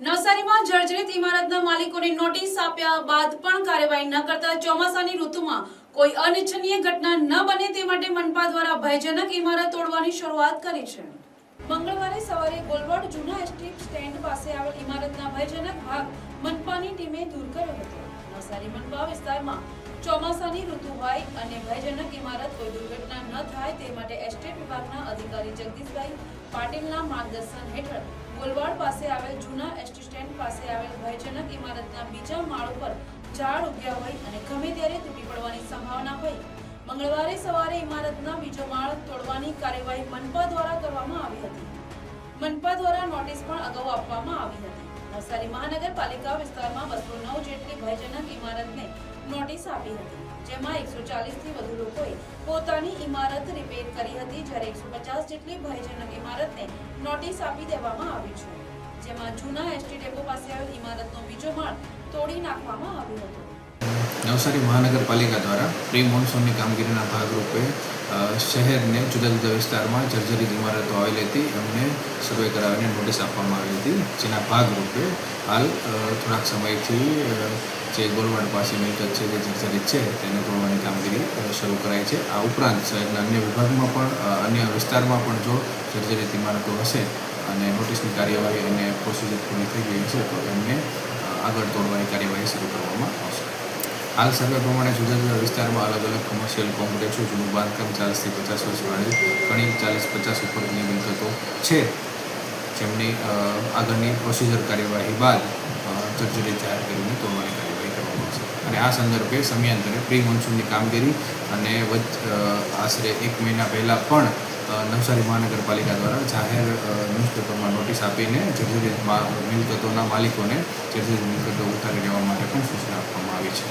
નવસારીમાં જર્જરિત ઇમારતના માલિકોને નોટિસ આપ્યા બાદ પણ કાર્યવાહી ન કરતા ચોમાસાની ઋતુમાં કોઈ અનિચ્છનીય ઘટના ન બને તે માટે મનપા દ્વારા ભયજનક ઇમારત તોડવાની શરૂઆત કરી છે. મંગળવારે સવારે ગોલરોડ જૂના એસટી સ્ટેન્ડ પાસે આવેલ ઇમારતના ભયજનક ભાગ મનપાની ટીમે દૂર કર્યો હતો. નવસારી મનપા વિસ્તારમાં ચોમાસાની ઋતુ હોય અને ભયજનક ઇમારત કોઈ દુર્ઘટના ન થાય તે માટે એસ્ટેટ વિભાગના અધિકારી જગદીશભાઈ પાટીલના માર્ગદર્શન હેઠળ ગોલવાડ પાસે આવેલ જૂના એસટી સ્ટેન્ડ પાસે આવેલ ભયજનક ઇમારતના બીજા માળ ઉપર ઝાડ ઉગ્યા હોય અને ગમે ત્યારે તૂટી પડવાની સંભાવના હોય, મંગળવારે સવારે ઇમારતના બીજો માળ તોડવાની કાર્યવાહી મનપા દ્વારા કરવામાં આવી હતી. મનપા દ્વારા નોટિસ પણ અગાઉ આપવામાં આવી હતી. નવસારી મહાનગરપાલિકા વિસ્તારમાં બસો નવ જેટલી ભયજનક ઇમારતને નોટિસ આપી હતી, જેમાં એકસો થી વધુ લોકોએ પોતાની ઇમારત રિપેર કરી હતી. જ્યારે એકસો પચાસ જેટલી ભયજનક ઇમારતને નોટિસ આપી દેવામાં આવી છે. જેમાં જૂના એસટી ડેપો પાસે આવેલ ઇમારતનો બીજો માળ તોડી નાખવામાં આવ્યો હતો. નવસારી મહાનગરપાલિકા દ્વારા પ્રી મોન્સૂનની કામગીરીના ભાગરૂપે શહેરને જુદા જુદા વિસ્તારમાં જર્જરિત ઇમારતો આવેલી હતી. એમને સર્વે કરાવીને નોટિસ આપવામાં આવી હતી. જેના ભાગરૂપે હાલ થોડાક સમયથી જે ગોલવાડ પાસે મિલકત છે, જે જર્જરિત છે, તેને તોડવાની કામગીરી શરૂ કરાઈ છે. આ ઉપરાંત શહેરના અન્ય વિભાગમાં પણ અન્ય વિસ્તારમાં પણ જો જર્જરિત ઇમારતો હશે અને નોટિસની કાર્યવાહી અને પ્રોસિજર પૂરી થઈ ગઈ છે તો એમને આગળ તોડવાની કાર્યવાહી શરૂ હાલ સર્વે પ્રમાણે જુદા જુદા વિસ્તારમાં અલગ અલગ કોમર્શિયલ કોમ્પ્લેક્સો જૂનું બાંધકામ ચાલીસથી પચાસ વર્ષ વાળી ઘણી ચાલીસ પચાસ ઉપરની થતો છે. જેમની આગળની પ્રોસિજર કાર્યવાહી બાદ જર્જરી જાહેર કરીને તોડવાની કાર્યવાહી કરવામાં આવશે. અને આ સંદર્ભે સમયાંતરે પ્રી મોન્સૂનની કામગીરી અને આશરે એક મહિના પહેલાં પણ નવસારી મહાનગરપાલિકા દ્વારા જાહેર ન્યૂઝપેપરમાં નોટિસ આપીને જર્જરિત મિલકતોના માલિકોને જર્જરિત મિલકતો ઉતારી લેવા માટે પણ સૂચના આપવામાં આવી છે.